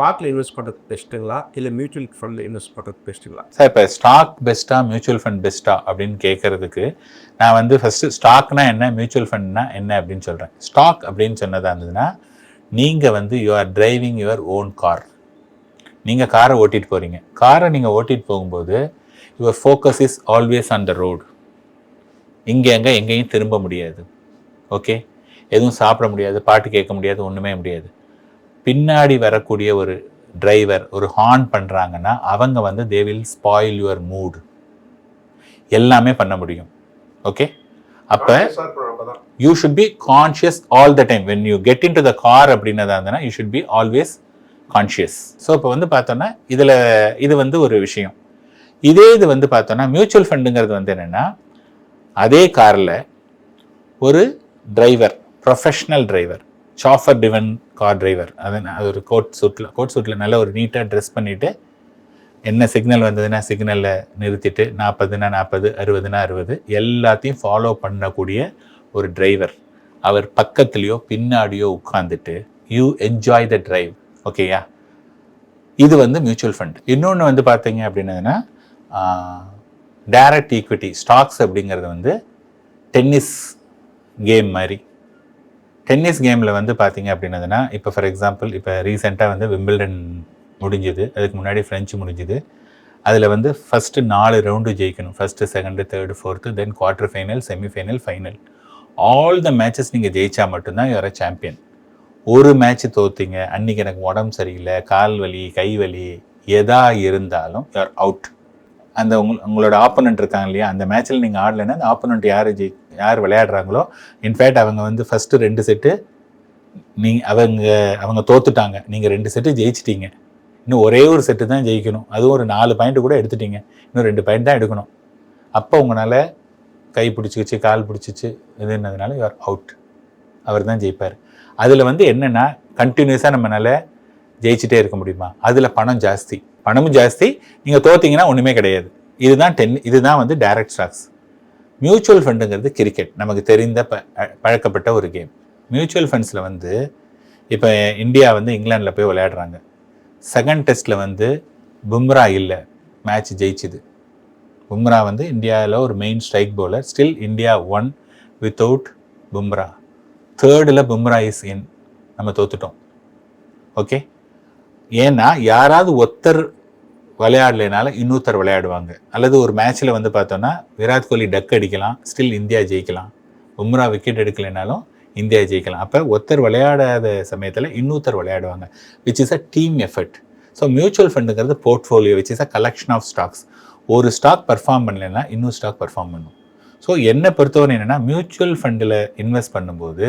ஸ்டாக்ல invest பண்ணுறது பெஸ்ட்டுங்களா? இல்லை mutual ஃபண்டில் இன்வெஸ்ட் பண்ணுறது பெஸ்ட்டுங்களா? சார் இப்போ ஸ்டாக் பெஸ்ட்டா மியூச்சுவல் ஃபண்ட் பெஸ்ட்டா அப்படின்னு கேட்கறதுக்கு நான் வந்து ஃபஸ்ட்டு ஸ்டாக்னா என்ன மியூச்சுவல் ஃபண்ட்னா என்ன அப்படின்னு சொல்கிறேன் ஸ்டாக் அப்படின்னு சொன்னதா இருந்ததுன்னா நீங்கள் வந்து you are driving your own car நீங்கள் காரை ஓட்டிட்டு போகிறீங்க காரை நீங்கள் ஓட்டிட்டு போகும்போது your focus is always on the road இங்கே எங்கே எங்கேயும் திரும்ப முடியாது. ஓகே எதுவும் சாப்பிட முடியாது பாட்டு கேட்க முடியாது ஒன்றுமே முடியாது. பின்னாடி வரக்கூடிய ஒரு டிரைவர் ஒரு ஹார்ன் பண்ணுறாங்கன்னா அவங்க வந்து they will spoil your mood எல்லாமே பண்ண முடியும். ஓகே அப்போ you should be conscious all the time when you get into the car அப்படின்னதா இருந்ததுன்னா you should be always conscious so இப்போ வந்து பார்த்தோன்னா இதில் இது வந்து ஒரு விஷயம். இதே இது வந்து பார்த்தோன்னா மியூச்சுவல் ஃபண்டுங்கிறது வந்து என்னென்னா அதே காரில் ஒரு driver professional driver chauffeur driven car driver அது அது ஒரு கோட் சூட்டில் கோட் சூட்டில் நல்ல ஒரு நீட்டாக ட்ரெஸ் பண்ணிவிட்டு என்ன சிக்னல் வந்ததுன்னா சிக்னலில் நிறுத்திட்டு நாற்பதுனா நாற்பது அறுபதுனா அறுபது எல்லாத்தையும் ஃபாலோ பண்ணக்கூடிய ஒரு டிரைவர் அவர் பக்கத்துலேயோ பின்னாடியோ உட்காந்துட்டு யூ என்ஜாய் த டிரைவ் ஓகேயா இது வந்து மியூச்சுவல் ஃபண்ட் இன்னொன்று வந்து பார்த்தீங்க அப்படின்னதுன்னா டைரக்ட் ஈக்விட்டி ஸ்டாக்ஸ் அப்படிங்கிறது வந்து டென்னிஸ் கேம் மாதிரி டென்னிஸ் கேமில் வந்து பார்த்தீங்க அப்படின்னதுன்னா இப்போ ஃபார் எக்ஸாம்பிள் இப்போ ரீசெண்டாக வந்து விம்பிள்டன் முடிஞ்சுது. அதுக்கு முன்னாடி ஃப்ரெஞ்சு முடிஞ்சுது. அதில் வந்து ஃபஸ்ட்டு நாலு ரவுண்டு ஜெயிக்கணும். First second third fourth then quarter final semifinal final all the matches நீங்கள் ஜெயிச்சா மட்டும்தான் யுவர் சாம்பியன் ஒரு மேட்ச் தோத்தீங்க. அன்றைக்கி எனக்கு உடம்பு சரியில்லை கால் வலி கை வலி எதா இருந்தாலும் யூஆர் அவுட் அந்த உங்க உங்களோட ஆப்போனண்ட் இருக்காங்க இல்லையா? அந்த மேட்ச்சில் நீங்கள் ஆடலைன்னா அந்த ஆப்போனண்ட் யார் ஜெயி யார் விளையாடுறாங்களோ இன்ஃபேக்ட் அவங்க வந்து ஃபஸ்ட்டு ரெண்டு செட்டு நீ அவங்க அவங்க தோத்துட்டாங்க. நீங்கள் ரெண்டு செட்டு ஜெயிச்சிட்டீங்க. இன்னும் ஒரே ஒரு செட்டு தான் ஜெயிக்கணும். அதுவும் ஒரு நாலு பாயிண்ட் கூட எடுத்துட்டீங்க. இன்னும் ரெண்டு பாயிண்ட் தான் எடுக்கணும். அப்போ உங்களால் கை பிடிச்சிக்கிச்சு கால் பிடிச்சிச்சு இது யூஆர் அவுட் அவர் தான் ஜெயிப்பார். அதில் வந்து என்னென்னா கண்டினியூஸாக நம்மளால் ஜெயிச்சிட்டே இருக்க முடியுமா? அதில் பணம் ஜாஸ்தி. பணமும் ஜாஸ்தி. நீங்கள் தோத்தீங்கன்னா ஒன்றுமே கிடையாது. இதுதான் டென் இதுதான் வந்து டைரக்ட் ஸ்டாக்ஸ் மியூச்சுவல் ஃபண்டுங்கிறது கிரிக்கெட் நமக்கு தெரிந்த ப பழக்கப்பட்ட ஒரு கேம் மியூச்சுவல் ஃபண்ட்ஸில் வந்து இப்போ இந்தியா வந்து இங்கிலாந்தில் போய் விளையாடுறாங்க. செகண்ட் டெஸ்ட்டில் வந்து பும்ரா இல்லை. மேட்ச் ஜெயிச்சுது. பும்ரா வந்து இந்தியாவில் ஒரு main strike bowler still India won without Bumrah. தேர்டில் Bumrah is in நம்ம தோத்துட்டோம். ஓகே ஏன்னா யாராவது ஒருத்தர் விளையாடலைனால இன்னொருத்தர் விளையாடுவாங்க. அல்லது ஒரு மேட்ச்சில் வந்து பார்த்தோன்னா விராட் கோலி டக் அடிக்கலாம் ஸ்டில் இந்தியா ஜெயிக்கலாம். பும்ரா விக்கெட் எடுக்கலைனாலும் இந்தியா ஜெயிக்கலாம். அப்போ ஒருத்தர் விளையாடாத சமயத்தில் இன்னொருத்தர் விளையாடுவாங்க which is a team effort so mutual ஃபண்டுங்கிறது portfolio which is a collection of stocks ஒரு ஸ்டாக் பர்ஃபார்ம் பண்ணலைன்னா இன்னொரு ஸ்டாக் பர்ஃபார்ம் பண்ணும். ஸோ என்னை பொறுத்தவரை என்னென்னா மியூச்சுவல் ஃபண்டில் இன்வெஸ்ட் பண்ணும்போது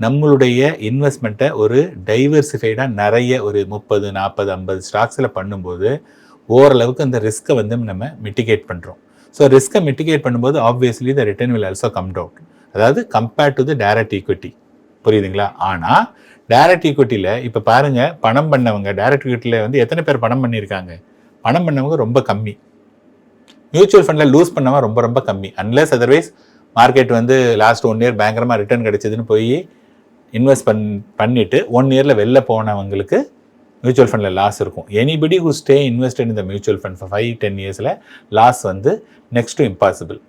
நம்மளுடைய இன்வெஸ்ட்மெண்ட்டை ஒரு டைவர்சிஃபைடாக நிறைய ஒரு முப்பது நாற்பது ஐம்பது ஸ்டாக்ஸில் பண்ணும்போது ஓரளவுக்கு அந்த ரிஸ்க்கை வந்து நம்ம மிட்டிகேட் பண்ணுறோம் ஸோ ரிஸ்க்கை மிட்டிகேட் பண்ணும்போது obviously the return will also come down அதாவது compared to the direct equity புரியுதுங்களா? ஆனால் டேரக்ட் ஈக்விட்டியில் இப்போ பாருங்கள் பணம் பண்ணவங்க டேரக்ட் ஈக்விட்டியில் வந்து எத்தனை பேர் பணம் பண்ணியிருக்காங்க? பணம் பண்ணவங்க ரொம்ப கம்மி. மியூச்சுவல் ஃபண்டில் லூஸ் பண்ணவங்க ரொம்ப ரொம்ப கம்மி. அன்லெஸ் அதர்வைஸ் மார்க்கெட் வந்து லாஸ்ட் ஒன் இயர் பயங்கரமாக ரிட்டர்ன் கிடைச்சதுன்னு போய் இன்வெஸ்ட் பண் பண்ணிவிட்டு ஒன் இயரில் வெளில போனவங்களுக்கு மியூச்சுவல் ஃபண்டில் லாஸ் இருக்கும். எனிபடி ஹூ ஸ்டே இன்வெஸ்டட் இந்த mutual fund for five ten இயர்ஸில் லாஸ் வந்து நெக்ஸ்ட் டு இம்பாசிபிள்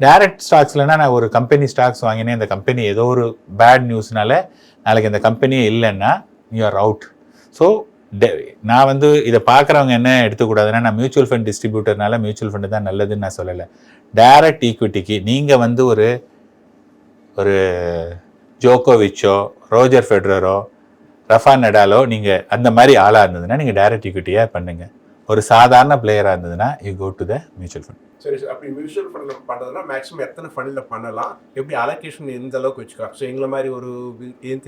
டைரக்ட் ஸ்டாக்ஸ்லனா நான் ஒரு கம்பெனி ஸ்டாக்ஸ் வாங்கினேன். இந்த கம்பெனி ஏதோ ஒரு பேட் நியூஸ்னால நாளைக்கு இந்த கம்பெனியே இல்லைன்னா யூ ஆர் அவுட் ஸோ நான் வந்து இதை பார்க்குறவங்க என்ன எடுத்துக்கூடாதுன்னா நான் மியூச்சுவல் ஃபண்ட் டிஸ்ட்ரிபியூட்டர்னால மியூச்சுவல் ஃபண்டு தான் நல்லதுன்னு நான் சொல்லலை. டைரக்ட் ஈக்விட்டிக்கு நீங்கள் வந்து ஒரு ஒரு ஜோகோவிச்சோ ரோஜர் ஃபெட்ரரோ ரஃபா நடாலோ நீங்கள் அந்த மாதிரி ஆளாக இருந்ததுன்னா நீங்கள் டைரக்ட் ஈக்விட்டியாக பண்ணுங்கள் ஒரு சாதாரண பிளேயராக இருந்ததுன்னா you go to the mutual fund sir sir. அப்படி மியூச்சுவல் ஃபண்டில் பண்ணுறதுனா மேக்ஸிமம் எத்தனை ஃபண்டில் பண்ணலாம்? எப்படி அலோகேஷன் எந்த அளவுக்கு வச்சுக்கலாம்? ஸோ எங்களை மாதிரி ஒரு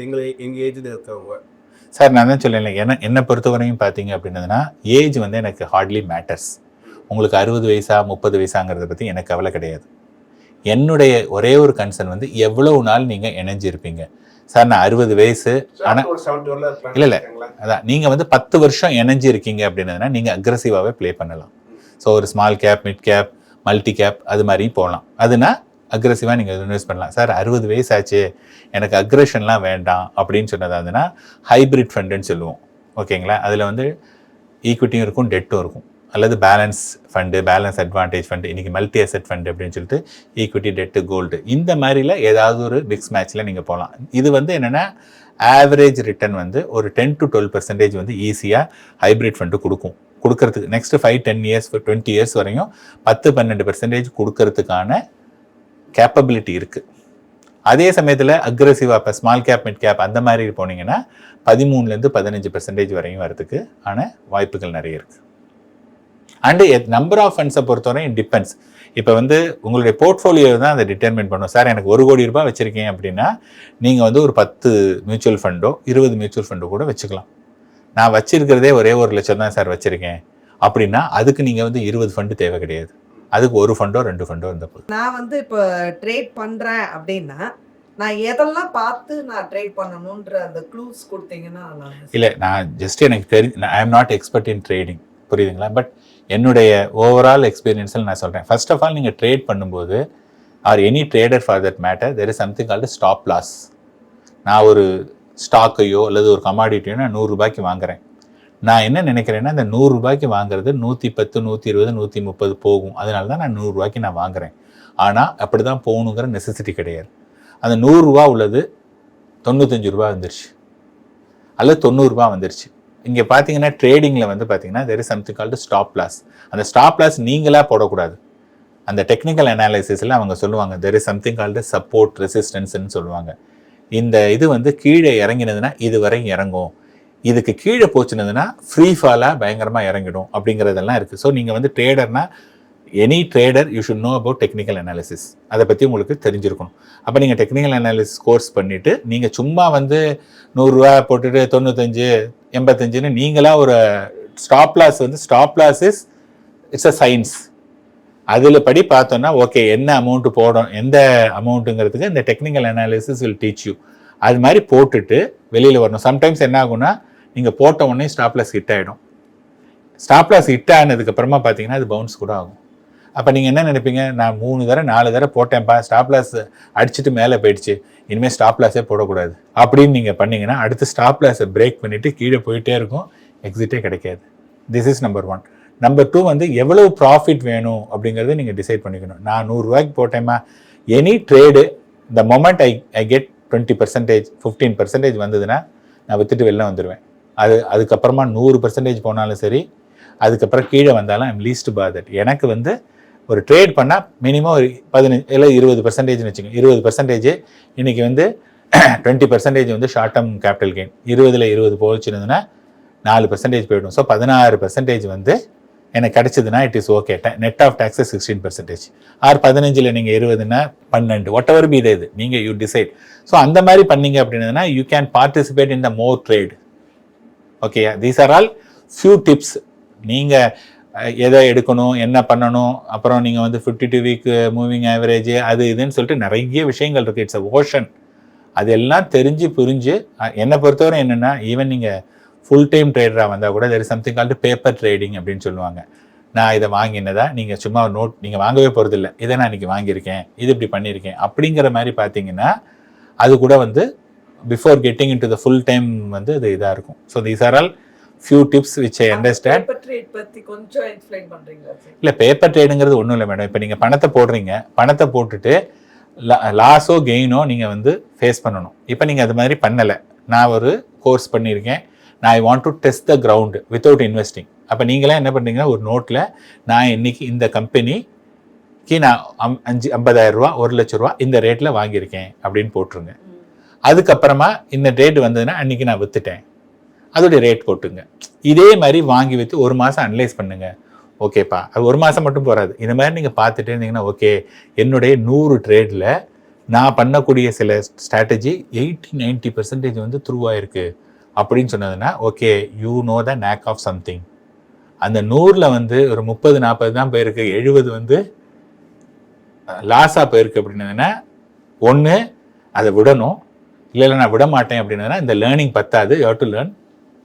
எங்களை எங்கள் ஏஜில் இருக்கவங்க. சார் நான் தான் சொல்லலை என்ன என்னை பொறுத்தவரையும் பார்த்தீங்க அப்படின்னதுன்னா ஏஜ் வந்து எனக்கு ஹார்ட்லி மேட்டர்ஸ் உங்களுக்கு அறுபது வயசா முப்பது வயசாங்கிறத பற்றி எனக்கு கவலை கிடையாது. என்னுடைய ஒரே ஒரு கன்சர்ன் வந்து எவ்வளவு நாள் நீங்கள் இணைஞ்சிருப்பீங்க. சார் நான் அறுபது வயசு ஆனால் இல்லை இல்லை. அதான் நீங்கள் வந்து பத்து வருஷம் இணைஞ்சு இருக்கீங்க அப்படின்னதுன்னா நீங்கள் அக்ரஸிவாகவே ப்ளே பண்ணலாம். ஸோ ஒரு small cap mid cap multi cap அது மாதிரி போகலாம் அதுனா அக்ரெசிவாக நீங்கள் இன்வெஸ்ட் பண்ணலாம். சார் அறுபது வயசு ஆச்சு எனக்கு அக்ரெஷன்லாம் வேண்டாம் அப்படின்னு சொன்னதா இருந்ததுன்னா ஹைபிரிட் ஃபண்டுன்னு சொல்லுவோம். ஓகேங்களா அதில் வந்து ஈக்விட்டியும் இருக்கும் டெட்டும் இருக்கும். அல்லது balance fund balance advantage fund இன்றைக்கி மல்டி அசெட் ஃபண்டு அப்படின்னு சொல்லிட்டு ஈக்விட்டி டெட்டு கோல்டு இந்த மாதிரில ஏதாவது ஒரு மிக்ஸ் மேட்ச்சில் நீங்கள் போகலாம் இது வந்து என்னென்னா ஆவரேஜ் ரிட்டர்ன் வந்து ஒரு டென் டு டுவெல் பர்சன்டேஜ் வந்து ஈஸியாக ஹைப்ரிட் ஃபண்டு கொடுக்கும். கொடுக்கறதுக்கு next five ten years twenty years வரையும் பத்து பன்னெண்டு பர்சன்டேஜ் கொடுக்கறதுக்கான கேப்பபிலிட்டி இருக்குது அதே சமயத்தில் அக்ரெசிவாக இப்போ ஸ்மால் கேப் மிட் கேப் அந்த மாதிரி போனீங்கன்னா பதிமூணுலேருந்து பதினஞ்சு பர்சன்டேஜ் வரையும் வரதுக்கு ஆன வாய்ப்புகள் நிறைய இருக்குது அண்டு நம்பர் ஆஃப் ஃபண்ட்ஸை பொறுத்தவரை டிபெண்ட்ஸ் இப்போ வந்து உங்களுடைய போர்ட்ஃபோலியோ தான் அதை டிட்டர்மின் பண்ணும். சார் எனக்கு ஒரு கோடி ரூபாய் வச்சுருக்கேன் அப்படின்னா நீங்கள் வந்து ஒரு பத்து மியூச்சுவல் ஃபண்டோ இருபது மியூச்சுவல் ஃபண்டோ கூட வச்சுக்கலாம். நான் வச்சிருக்கிறதே ஒரே ஒரு லட்சம் தான் சார் வச்சுருக்கேன். அப்படின்னா அதுக்கு நீங்கள் வந்து இருபது ஃபண்டு தேவை கிடையாது. அதுக்கு ஒரு ஃபண்டோ ரெண்டு ஃபண்டோ இருந்த போதும். நான் வந்து இப்போ ட்ரேட் பண்றேன் அப்படின்னா நான் எதெல்லாம் பார்த்து நான் ட்ரேட் பண்ணணுன்ற அந்த க்ளூஸ் கொடுத்தீங்கன்னா. இல்லை நான் ஜஸ்ட் எனக்கு தெரி I am not expert in trading புரியுதுங்களா? பட் என்னுடைய ஓவரால் எக்ஸ்பீரியன்ஸில் நான் சொல்கிறேன் ஃபர்ஸ்ட் ஆஃப் ஆல் நீங்கள் ட்ரேட் பண்ணும்போது or any trader for that matter there is something called stop loss நான் ஒரு ஸ்டாக்கையோ அல்லது ஒரு கமாடிட்டியோ நான் நூறுரூபாய்க்கு வாங்குறேன். நான் என்ன நினைக்கிறேன்னா அந்த நூறுரூபாய்க்கு வாங்குறது நூற்றி பத்து நூற்றி இருபது நூற்றி முப்பது போகும். அதனால தான் நான் நூறுரூவாய்க்கு நான் வாங்குறேன். ஆனால் அப்படி தான் போகணுங்கிற நெசசிட்டி கிடையாது. அந்த நூறுரூவா உள்ளது தொண்ணூத்தஞ்சு ரூபா வந்துருச்சு. அல்லது தொண்ணூறுரூபா வந்துருச்சு. இங்கே பார்த்தீங்கன்னா ட்ரேடிங்கில் வந்து பார்த்தீங்கன்னா there is something called stop loss அந்த ஸ்டாப் லாஸ் நீங்களாக போடக்கூடாது. அந்த டெக்னிக்கல் அனாலிசிஸில் அவங்க சொல்லுவாங்க there is something called support ரெசிஸ்டன்ஸ்ன்னு சொல்லுவாங்க. இந்த இது வந்து கீழே இறங்கினதுன்னா இது வரை இறங்கும். இதுக்கு கீழே போச்சுனதுன்னா ஃப்ரீ ஃபாலாக பயங்கரமாக இறங்கிடும் அப்படிங்கிறதெல்லாம் இருக்குது ஸோ நீங்கள் வந்து ட்ரேடர்னால் any trader you should know about technical analysis அதை பற்றி உங்களுக்கு தெரிஞ்சிருக்கணும். அப்போ நீங்கள் டெக்னிக்கல் அனாலிசிஸ் கோர்ஸ் பண்ணிவிட்டு நீங்கள் சும்மா வந்து நூறுரூவா போட்டுட்டு தொண்ணூத்தஞ்சு எண்பத்தஞ்சுன்னு நீங்களாக ஒரு ஸ்டாப் லாஸ் வந்து stop loss is it's a science அதில் படி பார்த்தோன்னா ஓகே என்ன அமௌண்ட்டு போடும் எந்த அமௌண்ட்டுங்கிறதுக்கு இந்த technical analysis will teach you அது மாதிரி போட்டுட்டு வெளியில் வரணும். சம்டைம்ஸ் என்ன ஆகும்னா நீங்கள் போட்ட உடனே ஸ்டாப் லாஸ் ஹிட் ஆகிடும் ஸ்டாப் லாஸ் ஹிட் ஆனதுக்கப்புறமா பார்த்தீங்கன்னா அது பவுன்ஸ் கூட ஆகும். அப்போ நீங்கள் என்ன நினைப்பீங்க? நான் மூணு தடவை நாலு தடவை போட்டேன்ப்பா ஸ்டாப் லாஸ் அடிச்சுட்டு மேலே போயிடுச்சு. இனிமேல் ஸ்டாப் லாஸே போடக்கூடாது. அப்படின்னு நீங்கள் பண்ணீங்கன்னா அடுத்து ஸ்டாப் லாஸை பிரேக் பண்ணிவிட்டு கீழே போயிட்டே இருக்கும். எக்ஸிட்டே கிடைக்காது. This is number one number two வந்து எவ்வளவு ப்ராஃபிட் வேணும் அப்படிங்கிறத நீங்கள் டிசைட் பண்ணிக்கணும். நான் நூறுரூவாய்க்கு போட்டேமா any trade the moment I I get twenty percentage fifteen percentage வந்ததுன்னா நான் விற்றுட்டு வெளில வந்துடுவேன் அது அதுக்கப்புறமா நூறு பர்சன்டேஜ் போனாலும் சரி அதுக்கப்புறம் கீழே வந்தாலும் ஐம் லீஸ்ட் பாதட் எனக்கு வந்து ஒரு ட்ரேட் பண்ணால் மினிமம் ஒரு பதினஞ்சு இல்லை இருபது பர்சன்டேஜ்னு வச்சுக்கோங்க இருபது பர்சன்டேஜ் இன்றைக்கி வந்து டுவெண்ட்டி பர்சன்டேஜ் வந்து ஷார்ட் டேர்ம் கேபிட்டல் கெயின் இருபதில் இருபது போச்சுருந்ததுன்னா நாலு பர்சன்டேஜ் போயிடும். ஸோ பதினாறு பர்சன்டேஜ் வந்து எனக்கு கிடச்சிதுன்னா it is okay net of taxes sixteen percentage or பதினஞ்சில் நீங்கள் இருபதுன்னா பன்னெண்டு. ஒட் எவர் பி இது. நீங்கள் யூ டிசைட் ஸோ அந்த மாதிரி பண்ணீங்க அப்படின்னதுன்னா you can participate in the more trade okay these are all few tips நீங்கள் எதை எடுக்கணும் என்ன பண்ணணும் அப்புறம் நீங்கள் வந்து fifty two week moving average அது இதுன்னு சொல்லிட்டு நிறைய விஷயங்கள் இருக்குது இட்ஸ் அ ஓஷன் அதெல்லாம் தெரிஞ்சு புரிஞ்சு என்னை பொறுத்தவரை என்னென்னா ஈவன் நீங்கள் ஃபுல் டைம் ட்ரேடராக வந்தால் கூட there something called paper trading அப்படின்னு சொல்லுவாங்க. நான் இதை வாங்கினதா நீங்கள் சும்மா நோட் நீங்கள் வாங்கவே போகிறதில்ல இதை நான் இன்றைக்கி வாங்கியிருக்கேன். இது இப்படி பண்ணியிருக்கேன். அப்படிங்கிற மாதிரி பார்த்தீங்கன்னா அது கூட வந்து before getting into the full time வந்து இது இதாக இருக்கும். So these are all few tips which I understand Paper trade பத்தி கொஞ்சம் எக்ஸ்பிளைன் பண்றீங்களா சார் இல்லை பேப்பர் ட்ரேடுங்கிறது ஒன்றும் இல்லை மேடம் இப்போ நீங்கள் பணத்தை போடுறீங்க. பணத்தை போட்டுட்டு லாஸோ கெயினோ நீங்கள் வந்து ஃபேஸ் பண்ணணும். இப்போ நீங்கள் அது மாதிரி பண்ணலை. நான் ஒரு கோர்ஸ் பண்ணியிருக்கேன். நான் I want to test the ground without investing அப்போ நீங்களாம் என்ன பண்ணுறீங்கன்னா ஒரு நோட்டில் நான் இன்னைக்கு இந்த கம்பெனிக்கு நான் அஞ்சு ஐம்பதாயிரம் ரூபா ஒரு லட்ச ரூபா இந்த ரேட்டில் வாங்கியிருக்கேன் அப்படின்னு போட்டுருங்க. அதுக்கப்புறமா இந்த ரேட் வந்ததுன்னா அன்னைக்கு நான் வித்துட்டேன். அதோடைய ரேட் போட்டுங்க இதே மாதிரி வாங்கி விற்று ஒரு மாதம் அனலைஸ் பண்ணுங்க. ஓகேப்பா அது ஒரு மாதம் மட்டும் போகாது இந்த மாதிரி நீங்கள் பார்த்துட்டே இருந்தீங்கன்னா ஓகே என்னுடைய நூறு ட்ரேடில் நான் பண்ணக்கூடிய சில ஸ்ட்ராட்டஜி எயிட்டி நைன்ட்டி பர்சன்டேஜ் வந்து த்ரூவாயிருக்கு அப்படின்னு சொன்னதுன்னா okay you know the knack of something அந்த நூறில் வந்து ஒரு முப்பது நாற்பது தான் போயிருக்கு. எழுபது வந்து லாஸாக போயிருக்கு அப்படின்னதுன்னா ஒன்று அதை விடணும். இல்லை இல்லை நான் விட மாட்டேன் அப்படின்னா இந்த லேர்னிங் பத்தாது. You to learn